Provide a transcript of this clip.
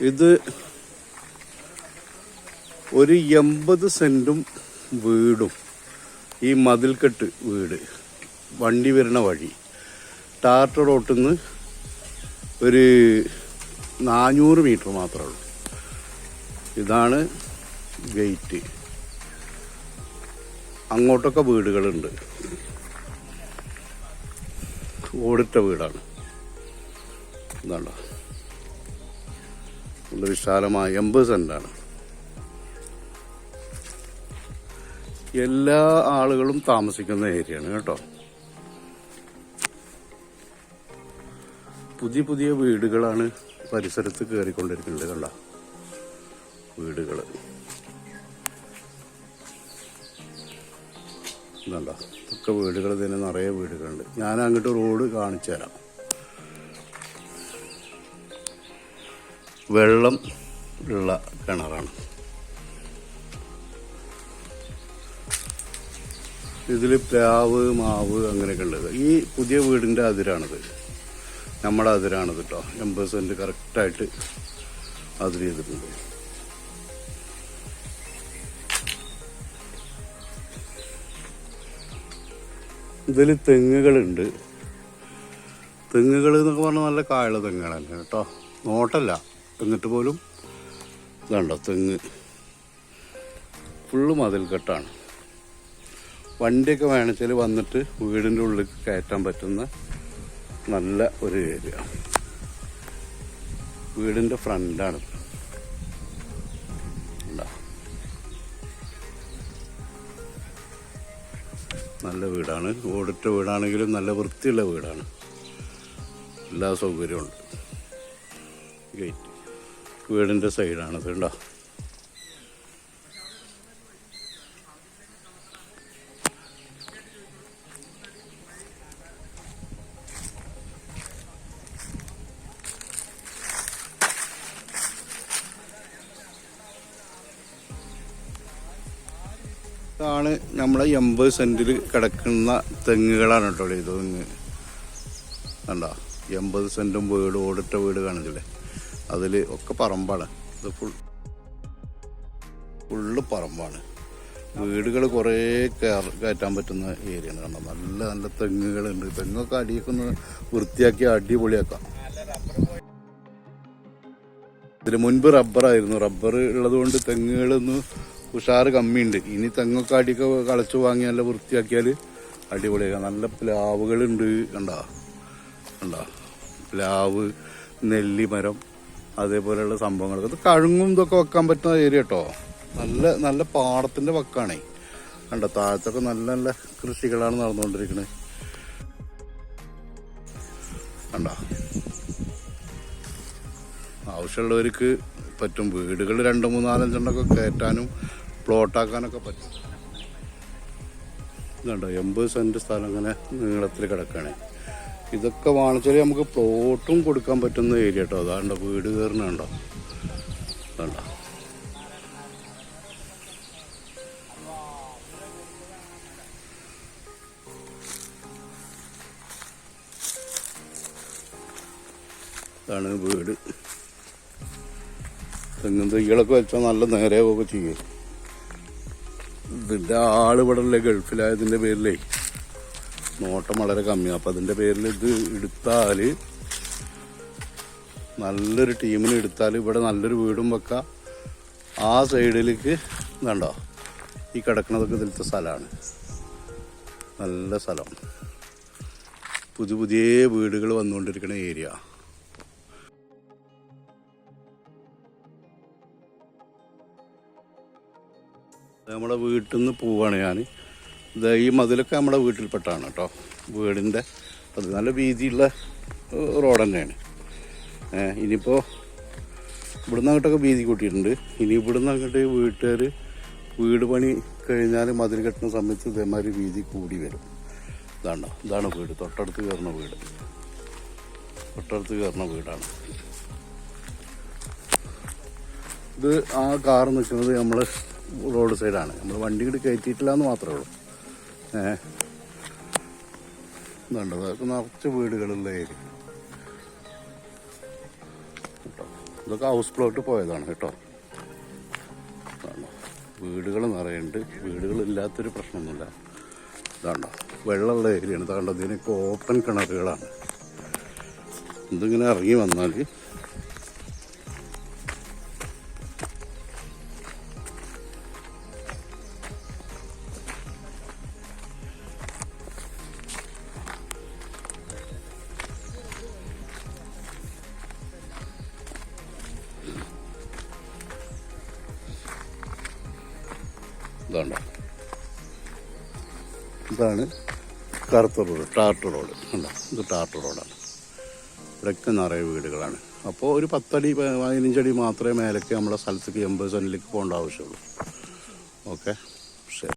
ഇത് ഒരു എൺപത് സെന്റും വീടും. ഈ മതിൽക്കെട്ട് വീട്. വണ്ടി വരുന്ന വഴി. ടാർട്ട റോട്ടിൽ നിന്ന് ഒരു നാനൂറ് മീറ്റർ മാത്രമേ ഉള്ളൂ. ഇതാണ് ഗേറ്റ്. അങ്ങോട്ടൊക്കെ വീടുകളുണ്ട്. ഓടിട്ട വീടാണ്. ഇതാണ്ടോ. നല്ല വിശാലമായ എൺപത് സെന്റാണ്. എല്ലാ ആളുകളും താമസിക്കുന്ന ഏരിയയാണ് കേട്ടോ. പുതിയ പുതിയ വീടുകളാണ് പരിസരത്ത് കയറിക്കൊണ്ടിരിക്കുന്നത് കണ്ട? വീടുകൾ ഇതണ്ട ഒക്കെ വീടുകൾ തന്നെ നിറയെ വീടുകളുണ്ട്. ഞാൻ അങ്ങോട്ട് റോഡ് കാണിച്ചു തരാം വെള്ളം ഉള്ള കിണറാണ്. ഇതിൽ പ്ലാവ് മാവ് അങ്ങനെയൊക്കെ ഉള്ളത്. ഈ പുതിയ വീടിന്റെ അതിരാണിത്. നമ്മുടെ അതിരാണിത് കേട്ടോ എൺപത് സെന്റ് കറക്റ്റായിട്ട് അതിര് ചെയ്തിട്ടുണ്ട്. ഇതിൽ തെങ്ങുകളുണ്ട്. തെങ്ങുകൾ എന്നൊക്കെ പറഞ്ഞാൽ നല്ല കായുള്ള തെങ്ങുകളല്ലേ കേട്ടോ നോട്ടല്ല. എന്നിട്ട് പോലും ഇതാണ്ട തെങ്ങ്. ഫുള്ള് മതിൽക്കെട്ടാണ്. വണ്ടിയൊക്കെ വേണമെച്ചാൽ വന്നിട്ട് വീടിന്റെ ഉള്ളിൽ കയറ്റാൻ പറ്റുന്ന നല്ല ഒരു ഏരിയ. വീടിന്റെ ഫ്രണ്ടാണ്. നല്ല വീടാണ്. ഓടിട്ട വീടാണെങ്കിലും നല്ല വൃത്തിയുള്ള വീടാണ്. എല്ലാ സൗകര്യമുണ്ട് ഗേറ്റ്. വീടിന്റെ സൈഡാണ്. കണ്ടോ? ഇതാണ് നമ്മളെ എൺപത് സെന്റിൽ കിടക്കുന്ന തെങ്ങുകളാണ് കേട്ടോ ഇത് തെങ്ങ്. കണ്ടോ? എൺപത് സെന്റും വീട് ഓടിട്ട വീട് കാണിച്ചില്ലേ? അതിൽ ഒക്കെ പറമ്പാണ്. ഇത് ഫുൾ ഫുള്ള് പറമ്പാണ്. വീടുകൾ കുറേ കയറ കയറ്റാൻ പറ്റുന്ന ഏരിയയാണ് കണ്ടോ നല്ല നല്ല തെങ്ങുകളുണ്ട്. തെങ്ങൊക്കെ അടിയൊക്കെ ഒന്ന് വൃത്തിയാക്കി അടിപൊളിയാക്കാം. ഇതിന് മുൻപ് റബ്ബറായിരുന്നു. റബ്ബർ ഉള്ളതുകൊണ്ട് തെങ്ങുകളൊന്ന് ഉഷാറ് കമ്മിയുണ്ട്. ഇനി തെങ്ങൊക്കെ അടിയൊക്കെ കളച്ചു വാങ്ങി നല്ല വൃത്തിയാക്കിയാൽ അടിപൊളിയാക്കാം. നല്ല പ്ലാവുകളുണ്ട് കണ്ടോ. കണ്ടോ. പ്ലാവ് നെല്ലിമരം അതേപോലെയുള്ള സംഭവങ്ങളൊക്കെ. കഴുങ്ങും ഇതൊക്കെ വെക്കാൻ പറ്റുന്ന ഏരിയ കേട്ടോ നല്ല നല്ല പാടത്തിന്റെ വക്കാണേ. കണ്ടോ താഴത്തൊക്കെ നല്ല നല്ല കൃഷികളാണ് നടന്നുകൊണ്ടിരിക്കുന്നത് കണ്ടോ? ആവശ്യമുള്ളവർക്ക് പറ്റും. വീടുകൾ രണ്ട് മൂന്നാലഞ്ചെണ്ണൊക്കെ കയറ്റാനും പ്ലോട്ടാക്കാനൊക്കെ പറ്റും. ഇതുണ്ടോ എൺപത് സെന്റ് സ്ഥലം അങ്ങനെ നീളത്തിൽ കിടക്കുകയാണ് ഇതൊക്കെ വാങ്ങിച്ചാൽ നമുക്ക് പ്ലോട്ടും കൊടുക്കാൻ പറ്റുന്ന ഏരിയ കേട്ടോ അതാണ്ട വീട് കയറുന്നുണ്ടോ അതുണ്ടോ ഇതാണ് വീട്. തെങ്ങും തൈകളൊക്കെ വെച്ചാൽ നല്ല നേരെയൊക്കെ ചെയ്യും. ഇതിന്റെ ആൾ ഇവിടെ ഗൾഫിലായതിന്റെ പേരിലേ. നോട്ടം വളരെ കമ്മിയാണ് അപ്പം അതിന്റെ പേരിൽ ഇത് എടുത്താൽ നല്ലൊരു ടീമിന് എടുത്താൽ ഇവിടെ നല്ലൊരു വീടും വെക്കാം. ആ സൈഡിലേക്ക് ഇതുണ്ടോ ഈ കിടക്കുന്നതൊക്കെ ഇതിലത്തെ സ്ഥലമാണ്. നല്ല സ്ഥലം. പുതിയ പുതിയ വീടുകൾ വന്നുകൊണ്ടിരിക്കുന്ന ഏരിയ. നമ്മുടെ വീട്ടിൽ നിന്ന് പോവാണ് ഞാൻ ഇത് ഈ മതിലൊക്കെ നമ്മുടെ വീട്ടിൽപ്പെട്ടാണ് കേട്ടോ. വീടിന്റെ അത് നല്ല വീതിയുള്ള റോഡ് തന്നെയാണ് ഇനിയിപ്പോൾ ഇവിടുന്ന് അങ്ങോട്ടൊക്കെ വീതി കൂട്ടിയിട്ടുണ്ട്. ഇനി ഇവിടുന്ന് അങ്ങോട്ട് വീട്ടുകാർ വീട് പണി കഴിഞ്ഞാൽ മതിൽ കെട്ടുന്ന സമയത്ത് ഇതേമാതിരി വീതി കൂടി വരും. ഇതാണ് ഇതാണ് വീട്. തൊട്ടടുത്ത് കയറുന്ന വീട്. തൊട്ടടുത്ത് കയറുന്ന വീടാണ്. ഇത് ആ കാർ നിൽക്കുന്നത് നമ്മൾ റോഡ് സൈഡാണ്. നമ്മൾ വണ്ടി ഇങ്ങോട്ട് കയറ്റിയിട്ടില്ല എന്ന് മാത്രമേ ഉള്ളൂ. ഇതുണ്ട്. നിറച്ച് വീടുകളുള്ള ഏരിയ. ഇതൊക്കെ ഹൗസ് പ്ലോട്ട് പോയതാണ് കേട്ടോ. വീടുകൾ നിറയുണ്ട്. വീടുകളില്ലാത്തൊരു പ്രശ്നമൊന്നുമില്ല. ഇതാണ്ടോ. വെള്ളമുള്ള ഏരിയയാണ്. ഇതാണ്ടോ. ഇതിനൊക്കെ ഓപ്പൺ കിണറുകളാണ്. ഇതിങ്ങനെ ഇറങ്ങി വന്നാൽ ഇതാണ്ടോ. ഇതാണ് കറുത്ത റോഡ് ടാർട്ട് റോഡ്. കണ്ടോ ഇത് ടാർട്ട് റോഡാണ്. ഇവിടെയൊക്കെ നിറയെ വീടുകളാണ്. അപ്പോൾ ഒരു പത്തടി പതിനഞ്ചടി മാത്രമേ മേലേക്ക് നമ്മുടെ സ്ഥലത്തേക്ക് എൺപത് സെന്റിലേക്ക് പോകേണ്ട ആവശ്യമുള്ളൂ. ഓക്കെ?